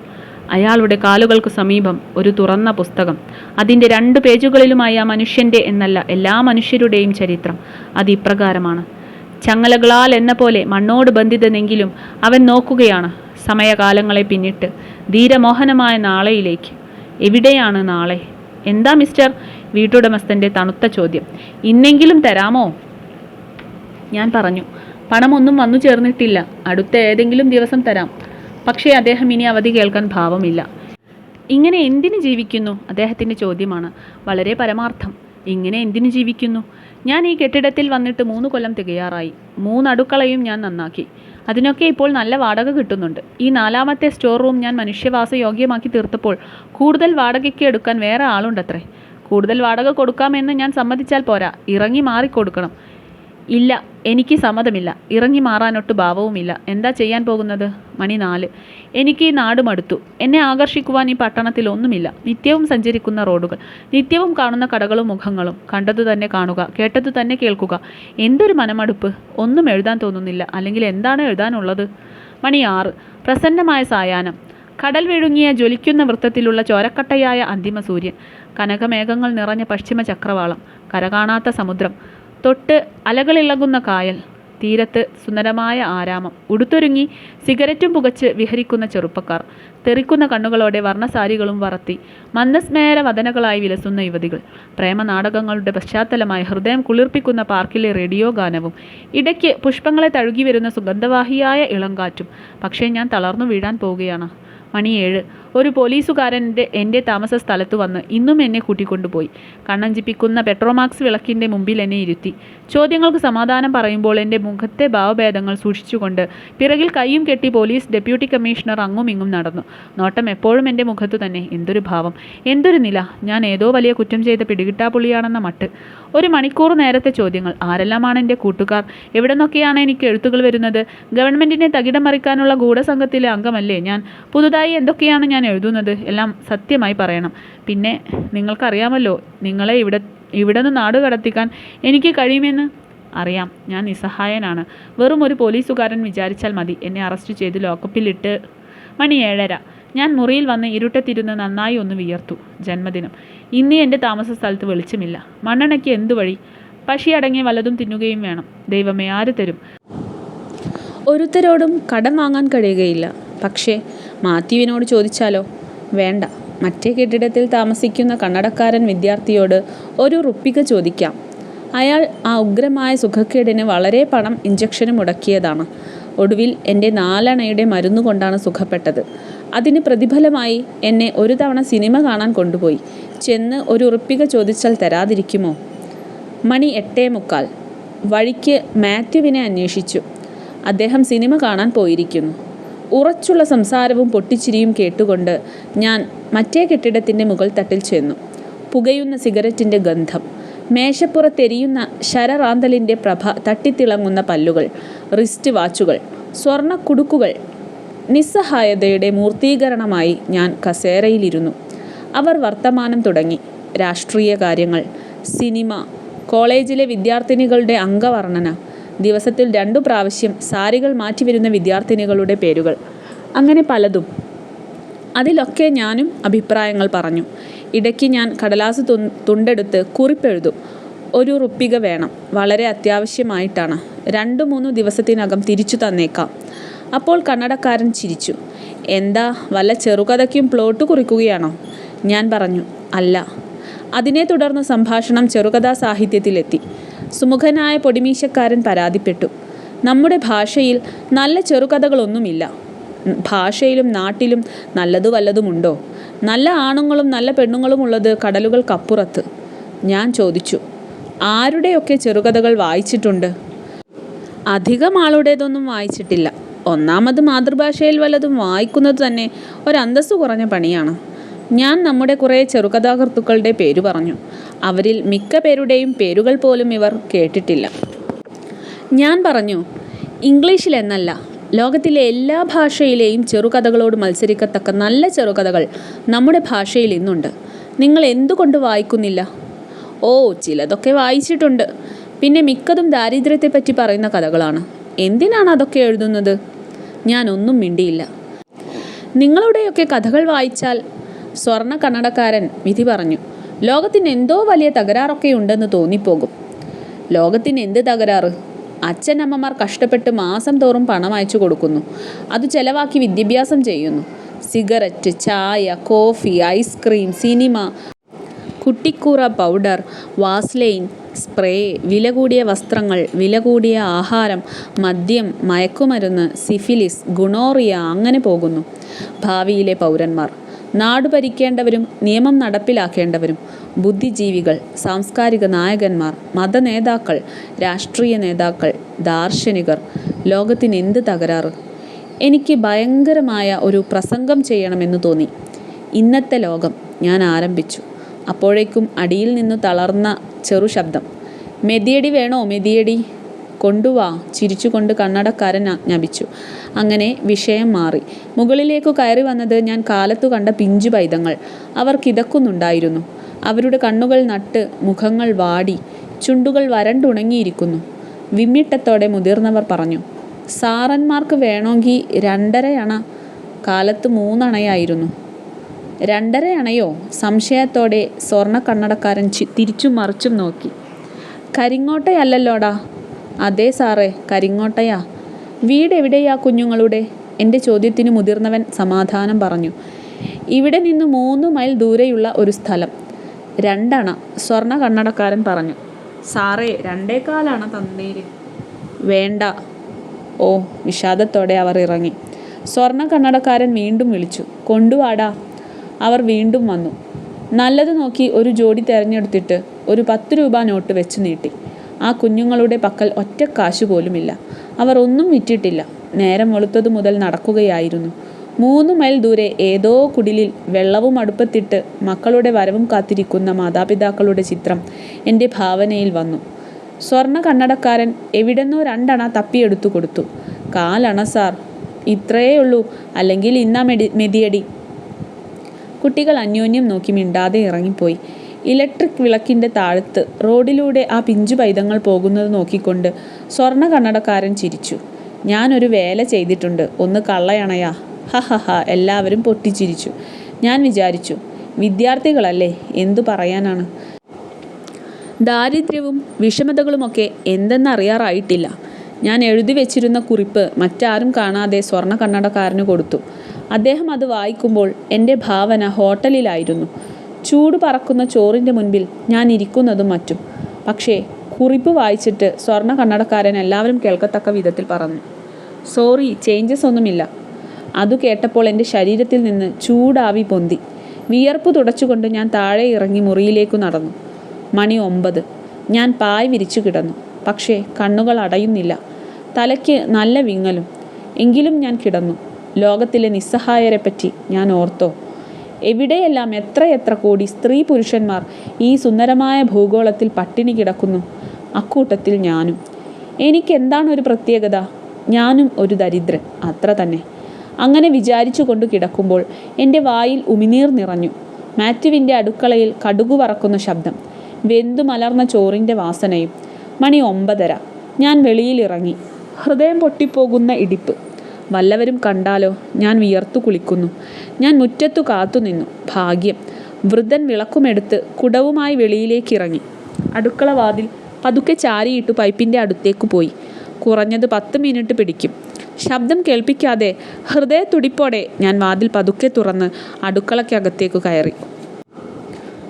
S1: അയാളുടെ കാലുകൾക്ക് സമീപം ഒരു തുറന്ന പുസ്തകം. അതിന്റെ രണ്ട് പേജുകളിലുമായ ആ മനുഷ്യന്റെ എന്നല്ല എല്ലാ മനുഷ്യരുടെയും ചരിത്രം. അത് ഇപ്രകാരമാണ്. ചങ്ങലകളാൽ എന്ന പോലെ മണ്ണോട് ബന്ധിതനെങ്കിലും അവൻ നോക്കുകയാണ്. സമയകാലങ്ങളെ പിന്നിട്ട് ധീരമോഹനമായ നാളെയിലേക്ക്. എവിടെയാണ് നാളെ? എന്താ മിസ്റ്റർ? വീട്ടുടമസ്ഥന്റെ തണുത്ത ചോദ്യം. ഇന്നെങ്കിലും തരാമോ? ഞാൻ പറഞ്ഞു. പണമൊന്നും വന്നു ചേർന്നിട്ടില്ല. അടുത്ത ഏതെങ്കിലും ദിവസം തരാം. പക്ഷേ അദ്ദേഹം ഇനി അവധി കേൾക്കാൻ ഭാവമില്ല. ഇങ്ങനെ എന്തിനു ജീവിക്കുന്നു? അദ്ദേഹത്തിന്റെ ചോദ്യമാണ്. വളരെ പരമാർത്ഥം. ഇങ്ങനെ എന്തിനു ജീവിക്കുന്നു? ഞാൻ ഈ കെട്ടിടത്തിൽ വന്നിട്ട് മൂന്ന് കൊല്ലം തികയാറായി. മൂന്ന് അടുക്കളയും ഞാൻ നന്നാക്കി. അതിനൊക്കെ ഇപ്പോൾ നല്ല വാടക കിട്ടുന്നുണ്ട്. ഈ നാലാമത്തെ സ്റ്റോർ റൂം ഞാൻ മനുഷ്യവാസ യോഗ്യമാക്കി തീർത്തപ്പോൾ കൂടുതൽ വാടകയ്ക്ക് എടുക്കാൻ വേറെ ആളുണ്ടത്രേ. കൂടുതൽ വാടക കൊടുക്കാമെന്ന് ഞാൻ സമ്മതിച്ചാൽ പോരാ. ഇറങ്ങി മാറിക്കൊടുക്കണം ഇല്ല എനിക്ക് സമ്മതമില്ല. ഇറങ്ങി മാറാനൊട്ട് ഭാവവുമില്ല. എന്താ ചെയ്യാൻ പോകുന്നത്? മണി നാല്. എനിക്ക് ഈ നാട് മടുത്തു. എന്നെ ആകർഷിക്കുവാൻ ഈ പട്ടണത്തിൽ ഒന്നുമില്ല. നിത്യവും സഞ്ചരിക്കുന്ന റോഡുകൾ നിത്യവും കാണുന്ന കടകളും മുഖങ്ങളും കണ്ടതു തന്നെ കാണുക കേട്ടതു തന്നെ കേൾക്കുക. എന്തൊരു മനമടുപ്പ്. ഒന്നും എഴുതാൻ തോന്നുന്നില്ല. അല്ലെങ്കിൽ എന്താണ് എഴുതാനുള്ളത്? മണി ആറ്. പ്രസന്നമായ സായാഹ്നം. കടൽ വിഴുങ്ങിയ ജ്വലിക്കുന്ന വൃത്തത്തിലുള്ള ചോരക്കട്ടയായ അന്തിമ സൂര്യൻ. കനകമേഘങ്ങൾ നിറഞ്ഞ പശ്ചിമ ചക്രവാളം കരകാണാത്ത സമുദ്രം തൊട്ട് അലകളിളകുന്ന കായൽ തീരത്ത് സുന്ദരമായ ആരാമം ഉടുത്തൊരുങ്ങി സിഗരറ്റും പുകച്ച് വിഹരിക്കുന്ന ചെറുപ്പക്കാർ തെറിക്കുന്ന കണ്ണുകളോടെ വർണസാരികളും വറത്തി മന്ദസ്മേര വദനകളായി വിലസുന്ന യുവതികൾ പ്രേമനാടകങ്ങളുടെ പശ്ചാത്തലമായി ഹൃദയം കുളിർപ്പിക്കുന്ന പാർക്കിലെ റേഡിയോ ഗാനവും ഇടയ്ക്ക് പുഷ്പങ്ങളെ തഴുകി വരുന്ന സുഗന്ധവാഹിയായ ഇളങ്കാറ്റും പക്ഷേ ഞാൻ തളർന്നു വീഴാൻ പോവുകയാണ്. മണി ഏഴ്. ഒരു പോലീസുകാരന്റെ എന്റെ താമസ സ്ഥലത്ത് വന്ന് ഇന്നും എന്നെ കൂട്ടിക്കൊണ്ടുപോയി. കണ്ണഞ്ചിപ്പിക്കുന്ന പെട്രോമാക്സ് വിളക്കിന്റെ മുമ്പിൽ എന്നെ ഇരുത്തി. ചോദ്യങ്ങൾക്ക് സമാധാനം പറയുമ്പോൾ എന്റെ മുഖത്തെ ഭാവഭേദങ്ങൾ സൂക്ഷിച്ചുകൊണ്ട് പിറകിൽ കൈയും കെട്ടി പോലീസ് ഡെപ്യൂട്ടി കമ്മീഷണർ അങ്ങും ഇങ്ങും നടന്നു. നോട്ടം എപ്പോഴും എന്റെ മുഖത്തു തന്നെ. എന്തൊരു ഭാവം. എന്തൊരു നില. ഞാൻ ഏതോ വലിയ കുറ്റം ചെയ്ത പിടികിട്ടാപ്പുള്ളിയാണെന്ന മട്ട്. ഒരു മണിക്കൂർ നേരത്തെ ചോദ്യങ്ങൾ. ആരെല്ലാമാണ് എന്റെ കൂട്ടുകാർ? എവിടെ നിന്നൊക്കെയാണ് എനിക്ക് എഴുത്തുകൾ വരുന്നത്? ഗവൺമെന്റിനെ തകിടം മറിക്കാനുള്ള ഗൂഢസംഘത്തിലെ അംഗമല്ലേ ഞാൻ? പുതുതായി എന്തൊക്കെയാണ് ഞാൻ ഞാൻ എഴുതുന്നത് എല്ലാം സത്യമായി പറയണം. പിന്നെ നിങ്ങൾക്കറിയാമല്ലോ നിങ്ങളെ ഇവിടെ ഇവിടെ നിന്ന് നാട് കടത്തിക്കാൻ എനിക്ക് കഴിയുമെന്ന്? അറിയാം ഞാൻ നിസ്സഹായനാണ്. വെറും ഒരു പോലീസുകാരൻ വിചാരിച്ചാൽ മതി എന്നെ അറസ്റ്റ് ചെയ്ത് ലോക്കപ്പിലിട്ട്. മണി ഏഴര. ഞാൻ മുറിയിൽ വന്ന് ഇരുട്ടത്തിരുന്ന് നന്നായി ഒന്ന് വിയർത്തു. ജന്മദിനം. ഇന്ന് എന്റെ താമസ സ്ഥലത്ത് വെളിച്ചമില്ല. മണ്ണെണ്ണയ്ക്ക് എന്തു വഴി? പശിയടങ്ങിയ വല്ലതും തിന്നുകയും വേണം. ദൈവമേ ആര് തരും?
S2: ഒരുത്തരോടും കടം വാങ്ങാൻ കഴിയുകയില്ല. പക്ഷേ മാത്യുവിനോട് ചോദിച്ചാലോ? വേണ്ട. മറ്റേ കെട്ടിടത്തിൽ താമസിക്കുന്ന കണ്ണടക്കാരൻ വിദ്യാർത്ഥിയോട് ഒരു റുപ്പിക ചോദിക്കാം. അയാൾ ആ ഉഗ്രമായ സുഖക്കേടിന് വളരെ പണം ഇഞ്ചക്ഷന് മുടക്കിയതാണ്. ഒടുവിൽ എന്റെ നാലണയുടെ മരുന്ന് കൊണ്ടാണ് സുഖപ്പെട്ടത്. അതിന് പ്രതിഫലമായി എന്നെ ഒരു തവണ സിനിമ കാണാൻ കൊണ്ടുപോയി. ചെന്ന് ഒരു ഉറുപ്പിക ചോദിച്ചാൽ തരാതിരിക്കുമോ? മണി എട്ടേ മുക്കാൽ. വഴിക്ക് മാത്യുവിനെ അന്വേഷിച്ചു. അദ്ദേഹം സിനിമ കാണാൻ പോയിരിക്കുന്നു. ഉറച്ചുള്ള സംസാരവും പൊട്ടിച്ചിരിയും കേട്ടുകൊണ്ട് ഞാൻ മറ്റേ കെട്ടിടത്തിന്റെ മുകൾ തട്ടിൽ ചെന്നു. പുകയുന്ന സിഗരറ്റിന്റെ ഗന്ധം മേശപ്പുറത്തെരിയുന്ന ശരറാന്തലിന്റെ പ്രഭ തട്ടിത്തിളങ്ങുന്ന പല്ലുകൾ റിസ്റ്റ് വാച്ചുകൾ സ്വർണ കുടുക്കുകൾ നിസ്സഹായതയുടെ മൂർത്തീകരണമായി ഞാൻ കസേരയിലിരുന്നു. അവർ വർത്തമാനം തുടങ്ങി. രാഷ്ട്രീയ കാര്യങ്ങൾ സിനിമ കോളേജിലെ വിദ്യാർത്ഥിനികളുടെ അംഗവർണന ദിവസത്തിൽ രണ്ടു പ്രാവശ്യം സാരികൾ മാറ്റി വരുന്ന വിദ്യാർത്ഥിനികളുടെ പേരുകൾ. അങ്ങനെ പലതും. അതിലൊക്കെ ഞാനും അഭിപ്രായങ്ങൾ പറഞ്ഞു. ഇടയ്ക്ക് ഞാൻ കടലാസ് തുണ്ടെടുത്ത് കുറിപ്പെഴുതും. ഒരു റുപ്പിക വേണം. വളരെ അത്യാവശ്യമായിട്ടാണ്. രണ്ടു മൂന്ന് ദിവസത്തിനകം തിരിച്ചു തന്നേക്കാം. അപ്പോൾ കന്നടക്കാരൻ ചിരിച്ചു. എന്താ വല്ല ചെറുകഥയ്ക്കും പ്ലോട്ട് കുറിക്കുകയാണോ? ഞാൻ പറഞ്ഞു. അല്ല. അതിനെ തുടർന്ന് സംഭാഷണം ചെറുകഥാ സാഹിത്യത്തിലെത്തി സുമുഖനായ പൊടിമീശക്കാരൻ പരാതിപ്പെട്ടു. നമ്മുടെ ഭാഷയിൽ നല്ല ചെറുകഥകളൊന്നുമില്ല. ഭാഷയിലും നാട്ടിലും നല്ലതു വല്ലതുമുണ്ടോ? നല്ല ആണുങ്ങളും നല്ല പെണ്ണുങ്ങളും ഉള്ളത് കടലുകൾക്കപ്പുറത്ത്. ഞാൻ ചോദിച്ചു ആരുടെയൊക്കെ ചെറുകഥകൾ വായിച്ചിട്ടുണ്ട്? അധികം ആളുടേതൊന്നും വായിച്ചിട്ടില്ല. ഒന്നാമത് മാതൃഭാഷയിൽ വല്ലതും വായിക്കുന്നത് തന്നെ ഒരന്തസ്സു കുറഞ്ഞ പണിയാണ്. ഞാൻ നമ്മുടെ കുറേ ചെറുകഥാകൃത്തുക്കളുടെ പേര് പറഞ്ഞു. അവരിൽ മിക്ക പേരുടെയും പേരുകൾ പോലും ഇവർ കേട്ടിട്ടില്ല. ഞാൻ പറഞ്ഞു ഇംഗ്ലീഷിൽ എന്നല്ല ലോകത്തിലെ എല്ലാ ഭാഷയിലെയും ചെറുകഥകളോട് മത്സരിക്കത്തക്ക നല്ല ചെറുകഥകൾ നമ്മുടെ ഭാഷയിൽ ഇന്നുണ്ട്. നിങ്ങൾ എന്തുകൊണ്ട് വായിക്കുന്നില്ല? ഓ ചിലതൊക്കെ വായിച്ചിട്ടുണ്ട്. പിന്നെ മിക്കതും ദാരിദ്ര്യത്തെപ്പറ്റി പറയുന്ന കഥകളാണ്. എന്തിനാണ് അതൊക്കെ എഴുതുന്നത്? ഞാൻ ഒന്നും മിണ്ടിയില്ല. നിങ്ങളുടെയൊക്കെ കഥകൾ വായിച്ചാൽ സ്വർണ കന്നടക്കാരൻ വിധി പറഞ്ഞു. ലോകത്തിന് എന്തോ വലിയ തകരാറൊക്കെ ഉണ്ടെന്ന് തോന്നിപ്പോകും. ലോകത്തിന് എന്ത് തകരാറ്? അച്ഛനമ്മമാർ കഷ്ടപ്പെട്ട് മാസം തോറും പണം അയച്ചു കൊടുക്കുന്നു. അത് ചെലവാക്കി വിദ്യാഭ്യാസം ചെയ്യുന്നു. സിഗരറ്റ് ചായ coffee ice cream cinema Cuticura powder Vaseline spray വില കൂടിയ വസ്ത്രങ്ങൾ വില കൂടിയ ആഹാരം മദ്യം മയക്കുമരുന്ന് സിഫിലിസ് ഗുണോറിയ അങ്ങനെ പോകുന്നു. ഭാവിയിലെ പൗരന്മാർ. നാട് ഭരിക്കേണ്ടവരും നിയമം നടപ്പിലാക്കേണ്ടവരും ബുദ്ധിജീവികൾ സാംസ്കാരിക നായകന്മാർ മതനേതാക്കൾ രാഷ്ട്രീയ നേതാക്കൾ ദാർശനികർ ലോകത്തിന് എന്ത് തകരാറ്? എനിക്ക് ഭയങ്കരമായ ഒരു പ്രസംഗം ചെയ്യണമെന്ന് തോന്നി. ഇന്നത്തെ ലോകം ഞാൻ ആരംഭിച്ചു. അപ്പോഴേക്കും അടിയിൽ നിന്ന് തളർന്ന ചെറു ശബ്ദം. മെതിയടി വേണോ മെതിയടി? കൊണ്ടുവാ ചിരിച്ചുകൊണ്ട് കണ്ണടക്കാരൻ ആജ്ഞാപിച്ചു. അങ്ങനെ വിഷയം മാറി. മുകളിലേക്കു കയറി വന്നത് ഞാൻ കാലത്തു കണ്ട പിഞ്ചു പൈതങ്ങൾ. അവർ കിതക്കുന്നുണ്ടായിരുന്നു. അവരുടെ കണ്ണുകൾ നട്ട് മുഖങ്ങൾ വാടി ചുണ്ടുകൾ വരണ്ടുണങ്ങിയിരിക്കുന്നു. വിമ്മിട്ടത്തോടെ മുതിർന്നവർ പറഞ്ഞു സാറന്മാർക്ക് വേണമെങ്കിൽ രണ്ടരയണ കാലത്ത് മൂന്നണയായിരുന്നു. രണ്ടര അണയോ സംശയത്തോടെ സ്വർണ കണ്ണടക്കാരൻ തിരിച്ചും മറിച്ചും നോക്കി. കരിങ്ങോട്ടയല്ലല്ലോടാ അതെ സാറേ കരിങ്ങോട്ടയാ. വീട് എവിടെയാ കുഞ്ഞുങ്ങളുടെ? എന്റെ ചോദ്യത്തിന് മുതിർന്നവൻ സമാധാനം പറഞ്ഞു. ഇവിടെ നിന്ന് മൂന്ന് മൈൽ ദൂരെയുള്ള ഒരു സ്ഥലം. രണ്ടണ സ്വർണ കണ്ണടക്കാരൻ പറഞ്ഞു. സാറേ രണ്ടേകാലാണ് തന്നേര്? വേണ്ട. ഓ വിഷാദത്തോടെ അവർ ഇറങ്ങി. സ്വർണ കണ്ണടക്കാരൻ വീണ്ടും വിളിച്ചു. കൊണ്ടുവാടാ. അവർ വീണ്ടും വന്നു. നല്ലത് നോക്കി ഒരു ജോഡി തിരഞ്ഞെടുത്തിട്ട് ഒരു പത്ത് രൂപ നോട്ട് വെച്ച് നീട്ടി. ആ കുഞ്ഞുങ്ങളുടെ പക്കൽ ഒറ്റ കാശു പോലുമില്ല. അവർ ഒന്നും വിറ്റിട്ടില്ല. നേരം വെളുത്തതു മുതൽ നടക്കുകയായിരുന്നു. മൂന്ന് മൈൽ ദൂരെ ഏതോ കുടിലിൽ വെള്ളവും അടുപ്പത്തിട്ട് മക്കളുടെ വരവും കാത്തിരിക്കുന്ന മാതാപിതാക്കളുടെ ചിത്രം എന്റെ ഭാവനയിൽ വന്നു. സ്വർണ കണ്ണടക്കാരൻ എവിടെന്നോ രണ്ടണ തപ്പിയെടുത്തു കൊടുത്തു. കാലണ സാർ ഇത്രയേ ഉള്ളൂ. അല്ലെങ്കിൽ ഇന്നാ മെടി മെതിയടി. കുട്ടികൾ അന്യോന്യം നോക്കി മിണ്ടാതെ ഇറങ്ങിപ്പോയി. ഇലക്ട്രിക് വിളക്കിന്റെ താഴത്ത് റോഡിലൂടെ ആ പിഞ്ചു പൈതങ്ങൾ പോകുന്നത് നോക്കിക്കൊണ്ട് സ്വർണ കണ്ണടക്കാരൻ ചിരിച്ചു. ഞാനൊരു വേല ചെയ്തിട്ടുണ്ട്. ഒന്ന് കള്ളയണയാ. ഹ ഹ ഹ എല്ലാവരും പൊട്ടിച്ചിരിച്ചു. ഞാൻ വിചാരിച്ചു വിദ്യാർത്ഥികളല്ലേ എന്തു പറയാനാണ്? ദാരിദ്ര്യവും വിഷമതകളുമൊക്കെ എന്തെന്നറിയാറായിട്ടില്ല. ഞാൻ എഴുതി വെച്ചിരുന്ന കുറിപ്പ് മറ്റാരും കാണാതെ സ്വർണ കണ്ണടക്കാരന് കൊടുത്തു. അദ്ദേഹം അത് വായിക്കുമ്പോൾ എന്റെ ഭാവന ഹോട്ടലിലായിരുന്നു. ചൂട് പറക്കുന്ന ചോറിന്റെ മുൻപിൽ ഞാൻ ഇരിക്കുന്നതും മറ്റും. പക്ഷേ കുറിപ്പ് വായിച്ചിട്ട് സ്വർണ കണ്ണടക്കാരൻ എല്ലാവരും കേൾക്കത്തക്ക വിധത്തിൽ പറഞ്ഞു. സോറി ചേഞ്ചസ് ഒന്നുമില്ല. അതു കേട്ടപ്പോൾ എന്റെ ശരീരത്തിൽ നിന്ന് ചൂടാവി പൊന്തി. വിയർപ്പ് തുടച്ചുകൊണ്ട് ഞാൻ താഴെ ഇറങ്ങി മുറിയിലേക്ക് നടന്നു. മണി ഒമ്പത്. ഞാൻ പായ് വിരിച്ചു കിടന്നു. പക്ഷേ കണ്ണുകൾ അടയുന്നില്ല. തലയ്ക്ക് നല്ല വിങ്ങലും. എങ്കിലും ഞാൻ കിടന്നു. ലോകത്തിലെ നിസ്സഹായരെപ്പറ്റി ഞാൻ ഓർത്തോ? എവിടെയെല്ലാം എത്രയെത്ര കോടി സ്ത്രീ പുരുഷന്മാർ ഈ സുന്ദരമായ ഭൂഗോളത്തിൽ പട്ടിണി കിടക്കുന്നു? അക്കൂട്ടത്തിൽ ഞാനും. എനിക്കെന്താണ് ഒരു പ്രത്യേകത? ഞാനും ഒരു ദരിദ്രൻ. അത്ര തന്നെ. അങ്ങനെ വിചാരിച്ചു കൊണ്ട് കിടക്കുമ്പോൾ എന്റെ വായിൽ ഉമിനീർ നിറഞ്ഞു. മാത്യുവിന്റെ അടുക്കളയിൽ കടുകു വറക്കുന്ന ശബ്ദം വെന്തു മലർന്ന ചോറിന്റെ വാസനയും. മണി ഒമ്പതര. ഞാൻ വെളിയിലിറങ്ങി ഹൃദയം പൊട്ടിപ്പോകുന്ന ഇടിപ്പ്. വല്ലവരും കണ്ടാലോ? ഞാൻ വിയർത്തു കുളിക്കുന്നു. ഞാൻ മുറ്റത്തു കാത്തുനിന്നു ഭാഗ്യം. വൃദ്ധൻ വിളക്കുമെടുത്ത് കുടവുമായി വെളിയിലേക്ക് ഇറങ്ങി അടുക്കളവാതിൽ പതുക്കെ ചാരിയിട്ടു പൈപ്പിന്റെ അടുത്തേക്ക് പോയി. കുറഞ്ഞത് പത്ത് മിനിറ്റ് പിടിക്കും. ശബ്ദം കേൾപ്പിക്കാതെ ഹൃദയ തുടിപ്പോടെ ഞാൻ വാതിൽ പതുക്കെ തുറന്ന് അടുക്കളയ്ക്കകത്തേക്ക് കയറി.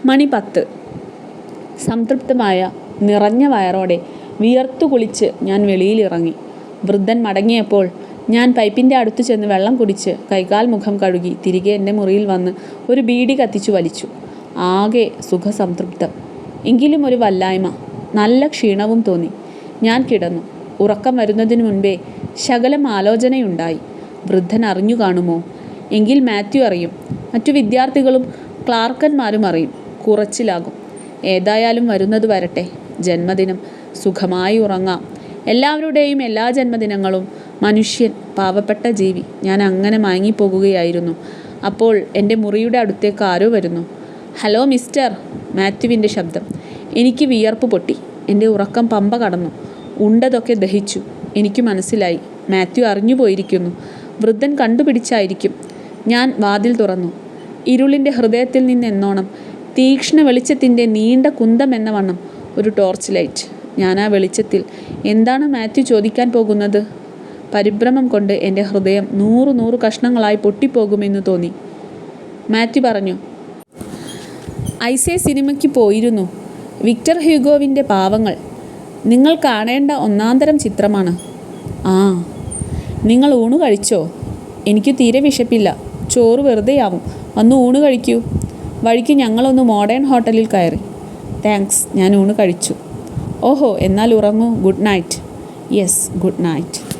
S2: മണി പത്ത്. സംതൃപ്തമായ നിറഞ്ഞ വയറോടെ വിയർത്തു കുളിച്ച് ഞാൻ വെളിയിലിറങ്ങി. വൃദ്ധൻ മടങ്ങിയപ്പോൾ ഞാൻ പൈപ്പിന്റെ അടുത്ത് ചെന്ന് വെള്ളം കുടിച്ച് കൈകാൽ മുഖം കഴുകി തിരികെ എന്റെ മുറിയിൽ വന്ന് ഒരു ബീഡി കത്തിച്ചു വലിച്ചു. ആകെ സുഖസംതൃപ്തം. എങ്കിലും ഒരു വല്ലായ്മ. നല്ല ക്ഷീണവും തോന്നി. ഞാൻ കിടന്നു. ഉറക്കം വരുന്നതിന് മുൻപേ ശകലം ആലോചനയുണ്ടായി. വൃദ്ധൻ അറിഞ്ഞു കാണുമോ? എങ്കിൽ മാത്യു അറിയും. മറ്റു വിദ്യാർത്ഥികളും ക്ലാർക്കന്മാരും അറിയും. കുറച്ചിലാകും. ഏതായാലും വരുന്നത് വരട്ടെ. ജന്മദിനം. സുഖമായി ഉറങ്ങാം. എല്ലാവരുടെയും എല്ലാ ജന്മദിനങ്ങളും മനുഷ്യൻ പാവപ്പെട്ട ജീവി ഞാൻ അങ്ങനെ മയങ്ങിപ്പോകുകയായിരുന്നു. അപ്പോൾ എന്റെ മുറിയുടെ അടുത്തേക്ക് ആരോ വരുന്നു. ഹലോ മിസ്റ്റർ മാത്യുവിന്റെ ശബ്ദം. എനിക്ക് വിയർപ്പ് പൊട്ടി. എന്റെ ഉറക്കം പമ്പ കടന്നു. ഉണ്ടതൊക്കെ ദഹിച്ചു. എനിക്ക് മനസ്സിലായി. മാത്യു അറിഞ്ഞു പോയിരിക്കുന്നു വൃദ്ധൻ കണ്ടുപിടിച്ചായിരിക്കും. ഞാൻ വാതിൽ തുറന്നു. ഇരുളിന്റെ ഹൃദയത്തിൽ നിന്നെന്നോണം തീക്ഷ്ണ വെളിച്ചത്തിന്റെ നീണ്ട കുന്തം എന്ന വണ്ണം. ഒരു ടോർച്ച് ലൈറ്റ്. ഞാൻ ആ വെളിച്ചത്തിൽ. എന്താണ് മാത്യു ചോദിക്കാൻ പോകുന്നത്? പരിഭ്രമം കൊണ്ട് എന്റെ ഹൃദയം നൂറ് നൂറ് കഷ്ണങ്ങളായി പൊട്ടിപ്പോകുമെന്ന് തോന്നി. മാത്യു പറഞ്ഞു ഐസേ സിനിമയ്ക്ക് പോയിരുന്നു. വിക്ടർ ഹ്യൂഗോവിന്റെ പാവങ്ങൾ. നിങ്ങൾ കാണേണ്ട ഒന്നാന്തരം ചിത്രമാണ്. ആ നിങ്ങൾ ഊണ് കഴിച്ചോ? എനിക്ക് തീരെ വിശപ്പില്ല. ചോറ് വെറുതെയാവും. വന്ന് ഊണ് കഴിക്കൂ. വഴിക്ക് ഞങ്ങളൊന്ന് മോഡേൺ ഹോട്ടലിൽ കയറി. താങ്ക്സ് ഞാൻ ഊണ് കഴിച്ചു. ഓഹോ എന്നാൽ ഉറങ്ങൂ. Good night. Yes good night.